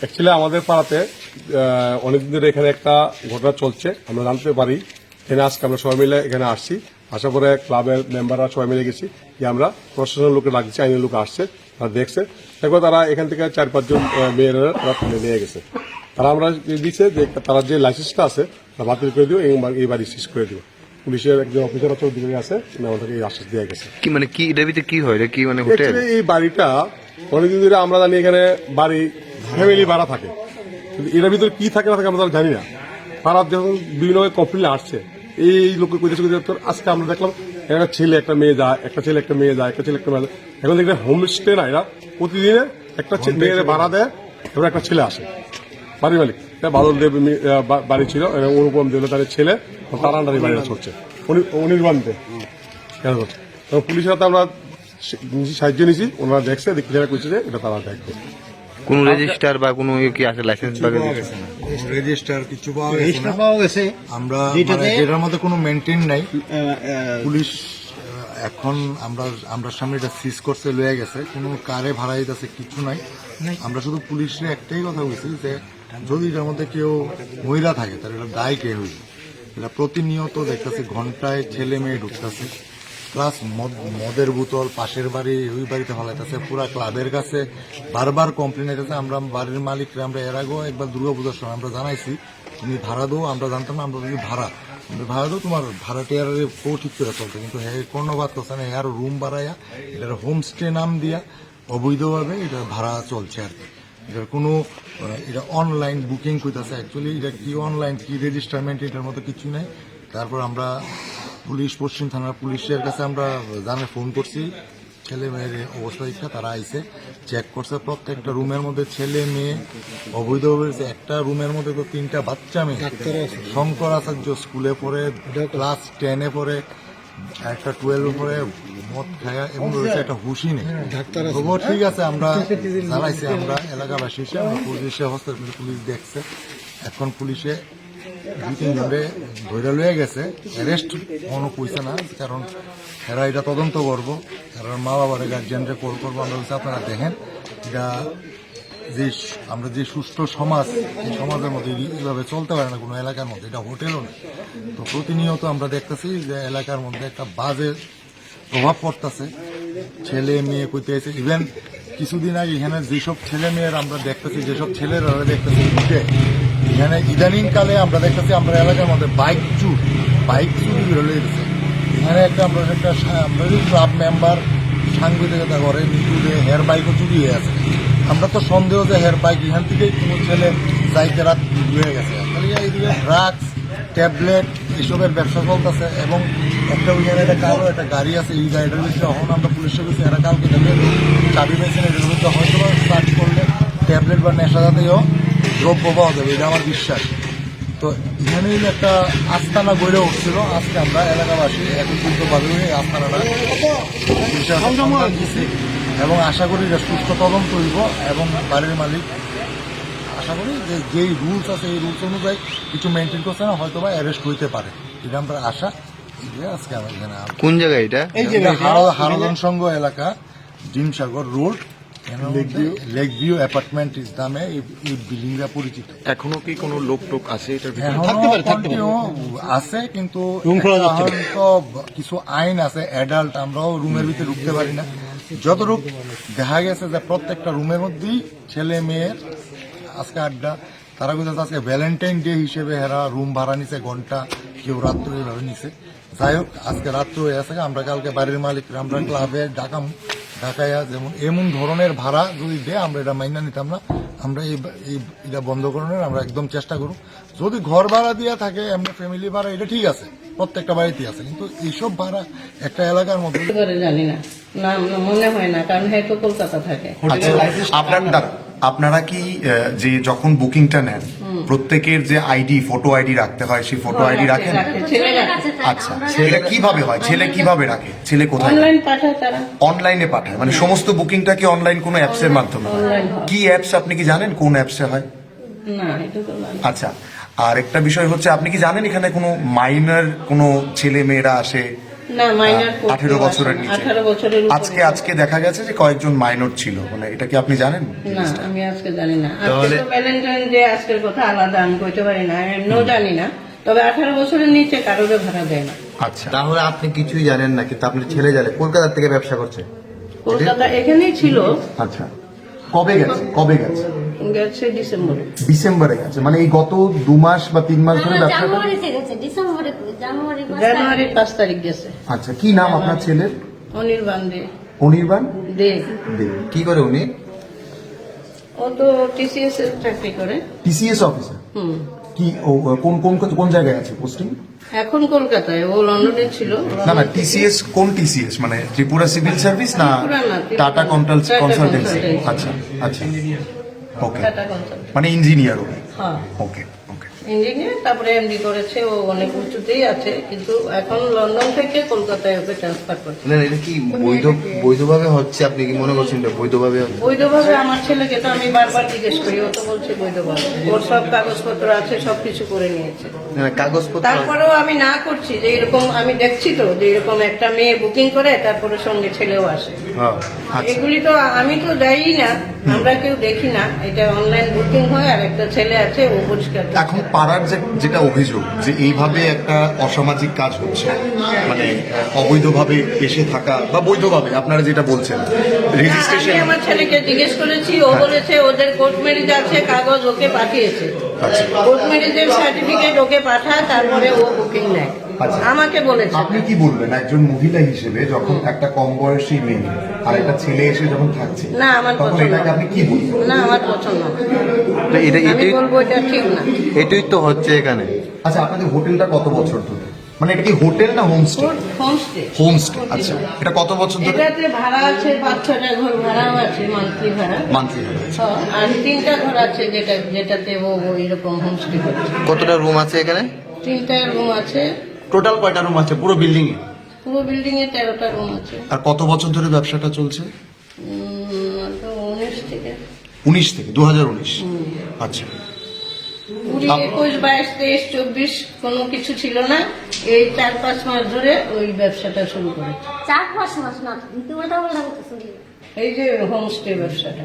Actually আমাদের পাড়াতে অনেকদিন ধরে এখানে একটা ঘটনা চলছে। আমরা জানতে পারি। এখানে আজকে আমরা সবাই মিলে এখানে আসছি। আশা করে ক্লাবের মেম্বাররা সবাই মিলে গেছি যে আমরা প্রশাসনের লোকে ডাকছি আইনের লোক আসছে তারা দেখছে। তারপর তারা এখান থেকে চার পাঁচজন মেয়েরা তারা তুলে নিয়ে গেছে। তারা আমরা দিচ্ছে যে তারা যে লাইসেন্সটা আছে তা বাতিল করে দিও এবং এই বাড়ি শেষ করে দিও। পুলিশের একজন অফিসার আছে ওদিকে আছে আমাদেরকে এই আশ্বাস দেওয়া গেছে। কি মানে কি ভিতরে কি হয়? এটা কি মানে এই বাড়িটা অনেকদিন ধরে আমরা জানি এখানে বাড়ি ফ্যামিলি ভাড়া থাকে। কিন্তু এটার ভিতরে কি থাকে না থাকে আমরা জানি না। পাড়ার যখন বিভিন্ন কমপ্লেন আসছে এই লোকের তোর আজকে আমরা দেখলাম একটা ছেলে একটা মেয়ে যায় একটা ছেলে একটা মেয়ে যায় একটা ছেলে একটা মেয়ে যায়। এখন দেখলে হোমস্টে না এরা প্রতিদিনে একটা মেয়ের ভাড়া দেয় এবার একটা ছেলে আসে। বাড়ির মালিক বাদল দেব বাড়ি ছিল এবং অনুপম দেব তার ছেলে তার আন্ডারে বাড়িটা চলছে। উনি- অনির্বাণতে কেন করছে? তখন পুলিশের হাতে আমরা সাহায্য নিয়েছি ওনারা দেখছে দেখতে যারা কইছে যে এটা তারা দেখবে। কোন রেজিস্টার বা কোনো ইয়ে কি আছে লাইসেন্স বা কিছু? রেজিস্টার কিছু পাওয়া গেছে না। পাওয়া গেছে। আমরা যেটাতে- মানে যেটার মধ্যে কোনো মেনটেন নাই। পুলিশ এখন আমরা আমরা সামনে এটা সিজ করছে লয়ে গেছে। কোনো কারে ভাড়া দিতেছে কিছু নাই। আমরা শুধু পুলিশের একটাই কথা বলছি যে যদি এটার মধ্যে কেউ মহিলা থাকে তাহলে এটা দায় কে হইবে? এটা প্রতিনিয়ত দেখতেছে ঘন্টায় ছেলে মেয়ে ঢুকতেছে। প্লাস মদের বোতল, পাশের বাড়ি, ওই বাড়িতে ফলাইতেছে, পুরা ক্লাবের কাছে। বারবার কমপ্লেন আইতেছে, আমরা বাড়ির মালিকরা, আমরা এর আগেও একবার দুর্গাপূজার সময় আমরা জানাইছি, তুমি ভাড়া দো আমরা জানতাম না, আমরা যদি ভাড়া। ভাড়া দো তোমার ভাড়াটিয়ার কেউ ঠিক করে চলছে, কিন্তু হ্যাঁ কর্ণবাদ করছে না হ্যাঁ রুম বাড়াইয়া, এটার হোমস্টে নাম দিয়া অবৈধভাবে এটা ভাড়া চলছে আর কি। এটার কোনো এটা অনলাইন বুকিং করতেছে অ্যাকচুয়ালি এটা কি অনলাইন কি রেজিস্টারমেন্ট এটার মতো কিছু নাই। তারপর আমরা পুলিশ পশ্চিম থানার পুলিশের কাছে আমরা জানে ফোন করছি। ছেলে মেয়ের অবস্থা দেখা তারা আইসে চেক করছে। প্রত্যেকটা রুমের মধ্যে ছেলে মেয়ে অবৈধভাবে। একটা রুমের মধ্যে তো তিনটা বাচ্চা মেয়ে। শঙ্কর আচার্য স্কুলে পড়ে ক্লাস টেনে পড়ে একটা টুয়েলভ পরে মদ খায়া এবং রয়েছে একটা হুশি নেই। তবুও ঠিক আছে আমরা জানাইছি আমরা এলাকাবাসী হিসেবে আমরা পুলিশে হসপিটাল পুলিশ দেখছে। এখন পুলিশে দুই তিন জনে ধরে লয়ে গেছে। অ্যারেস্ট কোনো কইছে না কারণ এরা এটা তদন্ত করব কারণ মা বাবার গার্জিয়ানরে কল করব আমরা বলছি আপনারা দেখেন এটা যে আমরা যে সুষ্ঠু সমাজ, এই সমাজের মধ্যে এইভাবে চলতে পারে না কোনো এলাকার মধ্যে, এটা হোটেলও না। তো প্রতিনিয়ত আমরা দেখতেছি যে এলাকার মধ্যে একটা বাজে প্রভাব পড়তেছে। ছেলে, মেয়ে কইতে আছে ইভেন কিছুদিন আগে এখানে যেসব ছেলে মেয়ের আমরা দেখতেছি, যেসব ছেলেরা দেখতেছি উঠে এখানে ইদানিং কালে আমরা দেখতেছি আমরা এলাকার মধ্যে বাইক চুর, বাইক চুরি বেরোলে গেছে। এখানে একটা আমরা একটা আমরা ক্লাব মেম্বার সাংবাদিকতা করে নিচুতে হেয়ার বাইকও চুরি হয়ে আছে আমরা তো সন্দেহ যে হেয়ার বাইক এখান থেকেই কোনো ছেলে যাইতে রাত হয়ে গেছে। ড্রাগস ট্যাবলেট এসবের ব্যবসা চলতেছে এবং একটা ওইখানে একটা কারও একটা গাড়ি আছে, এই গাড়িটার ভিতরে যখন আমরা পুলিশের কাছে এরা কালকে দেখে চাবি পেয়েছেন এটার ভিতরে হয়তো সার্চ করলে ট্যাবলেট বা নেশা জাতীয় দ্রব্য পাওয়া যাবে এটা আমার বিশ্বাস। তো এখানে একটা আস্তানা গড়ে উঠছিল আজকে আমরা এলাকাবাসী একত্রিত ভাবে এই আস্তানাটা এবং আশা করি এটা সুস্থ তদন্ত হইব এবং বাড়ির মালিক আশা করি যে যেই রুলস আছে এই রুলস অনুযায়ী কিছু মেনটেন করছে না হয়তো বা অ্যারেস্ট হইতে পারে। এটা আমরা আশা আজকে আমরা এখানে কোন জায়গায় এটা? হারদন সংঘ এলাকা ডিমসাগর রোড লেক ভিউ অ্যাপার্টমেন্ট ইস নামে এই এই বিল্ডিংটা পরিচিত। এখনও কি কোনো লোক টোক আছে এটার ভিতরে? আছে কিন্তু তো কিছু আইন আছে অ্যাডাল্ট আমরাও রুমের ভিতরে ঢুকতে পারি না। যতটুক দেখা গেছে যে প্রত্যেকটা রুমের মধ্যেই ছেলে মেয়ের আজকে আড্ডা তারা কিন্তু আজকে ভ্যালেন্টাইন ডে হিসেবে হেরা রুম ভাড়া নিছে ঘণ্টা কেউ রাত্রে এভাবে নিছে। যাই হোক আজকে রাত্রে হয়ে আছে আমরা কালকে বাড়ির মালিক আমরা ক্লাবে ডাকাম। ঢাকাইয়া যেমন এমন ধরনের ভাড়া যদি দেয় আমরা এটা মাইনা নিতাম না। আমরা এই এটা বন্ধ করানোর আমরা একদম চেষ্টা করব। যদি ঘর ভাড়া দিয়া থাকে আমরা ফ্যামিলি ভাড়া এটা ঠিক আছে। প্রত্যেকটা বাড়িতেই আছে। কিন্তু এইসব ভাড়া একটা এলাকার মধ্যে জানি না। মনে হয় না কারণ হ্যাঁ তো কলকাতা থাকে। আচ্ছা আপনার আপনারা কি আহ, যে যখন বুকিংটা নেন প্রত্যেকের যে আইডি ফটো আইডি রাখতে হয় সেই ফটো আইডি রাখেন? রাখে, ছেলে আচ্ছা ছেলে কীভাবে হয়? ছেলে কীভাবে রাখে? ছেলে কোথায়? অনলাইন পাঠায় তারা। অনলাইনে পাঠায়? মানে সমস্ত বুকিংটা কি অনলাইন কোনো অ্যাপসের মাধ্যমে হয়? কি অ্যাপস আপনি কি জানেন কোন অ্যাপসে হয়। আচ্ছা আর একটা বিষয় হচ্ছে আপনি কি জানেন এখানে কোনো মাইনার কোনো ছেলে মেয়েরা আসে? না মাইনার আঠেরো বছরের নিচে। বছরের আজকে আজকে দেখা গেছে যে কয়েকজন মাইনর ছিল। মানে এটা কি আপনি জানেন? না আমি আজকে জানি না। আজকে তো ভ্যালেন্টাইন ডে আজকের কথা আলাদা আমি কইতে পারি না। আমি এমনিও জানি না। তবে আঠারো বছরের নিচে কারোরে ভাড়া দেয় না। আচ্ছা। তাহলে আপনি কিছুই জানেন না কিন্তু আপনার ছেলে জানে কলকাতা থেকে ব্যবসা করছে। কলকাতা এখানেই ছিল। আচ্ছা। কবে গেছে? কবে গেছে? গেছে ডিসেম্বরে। ডিসেম্বরে গেছে। মানে এই গত দু মাস বা তিন মাস ধরে ব্যবসাটা জানুয়ারিতে গেছে। ডিসেম্বরে জানুয়ারি পাঁচ জানুয়ারির পাঁচ তারিখ গেছে। আচ্ছা কি নাম আপনার ছেলের? অনির্বাণ দে। অনির্বাণ? দে। দে। কি করে উনি? ও তো টিসিএস এর চাকরি করে। টিসিএস অফিসার হুম। কি কোন কোন কোন জায়গায় আছে পোস্টিং এখন কলকাতায়? ও লন্ডনে ছিল। না না টিসিএস কোন টিসিএস মানে ত্রিপুরা সিভিল সার্ভিস না। টাটা কনসালটেন্সি কনসালটেন্সি আচ্ছা আচ্ছা। ওকে মানে ইঞ্জিনিয়ার হ্যাঁ। ওকে ওকে ইঞ্জিনিয়ার তারপরে এমডি করেছে ও অনেক উঁচুতেই আছে কিন্তু এখন লন্ডন থেকে কলকাতায় ওকে ট্রান্সফার করছে। না এটা কি বৈধ বৈধভাবে হচ্ছে? আপনি কি মনে করছেন এটা বৈধভাবে হচ্ছে? বৈধভাবে আমার ছেলেকে তো আমি বারবার জিজ্ঞেস করি ও তো বলছে বৈধভাবে। ওর সব কাগজপত্র আছে সব কিছু করে নিয়েছে। না, না, কাগজপত্র তারপরেও আমি না করছি যে এরকম আমি দেখছি তো যে এরকম একটা মেয়ে বুকিং করে তারপরে সঙ্গে ছেলেও আসে। হ্যাঁ আচ্ছা। এগুলি তো আমি তো যাই না। আমরা কেউ দেখি না এটা অনলাইন বুকিং হয় আর একটা ছেলে আছে ও পরিষ্কার এখন পাড়ার যে যেটা অভিযোগ যে এইভাবে একটা অসামাজিক কাজ হচ্ছে মানে অবৈধভাবে এসে থাকা বা বৈধভাবে আপনারা যেটা বলছেন আমি রেজিস্ট্রেশন আমার ছেলেকে জিজ্ঞেস করেছি ও বলেছে ওদের কোর্ট ম্যারেজ আছে কাগজ ওকে পাঠিয়েছে। কোর্ট ম্যারেজের সার্টিফিকেট ওকে পাঠায় তারপরে ও বুকিং নেয়। আমাকে বলেছে। আপনি কি বলবেন? একজন মহিলা হিসেবে যখন একটা কম বয়সী মেয়ে আর একটা ছেলে এসে যখন থাকছে না, আমার পছন্দ এটাকে আপনি কি বলবেন? না আমার পছন্দ না। এটা এটাই বলব এটা ঠিক না। এটাই তো হচ্ছে এখানে। আচ্ছা আপনাদের হোটেলটা কত বছর ধরে? মানে এটা কি হোটেল না হোমস্টে? হোমস্টে। হোমস্টে আচ্ছা। এটা কত বছর ধরে? এটাতে ভাড়া আছে পাঁচ ছটা ঘর ভাড়াও আছে মান্থলি ভাড়া। মান্থলি হ্যাঁ, আর তিনটা ঘর আছে যেটা যেটাতে ও ও এরকম হোমস্টে করছে। কতটা রুম আছে এখানে? তিনটা রুম আছে। টোটাল কয়টা রুম আছে? পুরো বিল্ডিং এ পুরো বিল্ডিং এ তেরোটা রুম আছে। আর কত বছর ধরে ব্যবসাটা চলছে? তো উনিশ থেকে। উনিশ থেকে দু হাজার উনিশ আচ্ছা। কুড়ি একুশ বাইশ তেইশ চব্বিশ কোনো কিছু ছিল না। এই চার পাঁচ মাস ধরে ওই ব্যবসাটা শুরু করেছে। চার পাঁচ মাস না এই যে হোমস্টে ব্যবসাটা।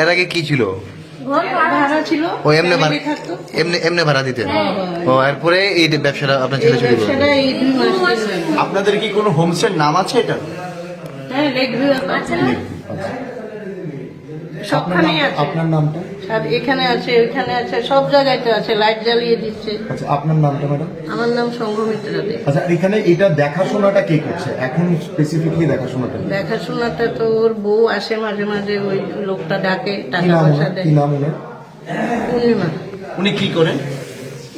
এর আগে কি ছিল? ও এমনি ভাড়া এমনি এমনি ভাড়া দিতেন? হ্যাঁ, ও এরপরে এই ব্যবসাটা আপনার এই ছেলে। শুরু। আপনাদের কি কোনো হোমস্টের নাম আছে এটা? হ্যাঁ আছে। আপনার নামটা? আর এখানে আছে ওইখানে আছে সব জায়গায় তো আছে লাইট জ্বালিয়ে দিচ্ছে। আচ্ছা আপনার নামটা ম্যাডাম আমার নাম সংঘমিত্রা দে। আচ্ছা আর এখানে এটা দেখাশোনাটা কে করছে? এখন স্পেসিফিকলি দেখাশোনাটা দেখাশোনাটা তো ওর বউ আসে মাঝে মাঝে ওই লোকটা ডাকে টাকা পয়সা দেয়। কি নাম ওনার? পূর্ণিমা। উনি কি করেন?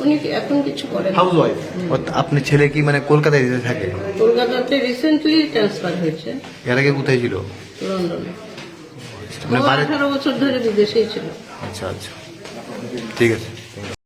উনি কি এখন কিছু করেন হাউস ওয়াইফ ও আপনার ছেলে কি মানে কলকাতায় থাকে কলকাতাতে রিসেন্টলি ট্রান্সফার হয়েছে। এর আগে কোথায় ছিল? লন্ডনে। মানে বছর ধরে ছিল। আচ্ছা আচ্ছা। ঠিক আছে।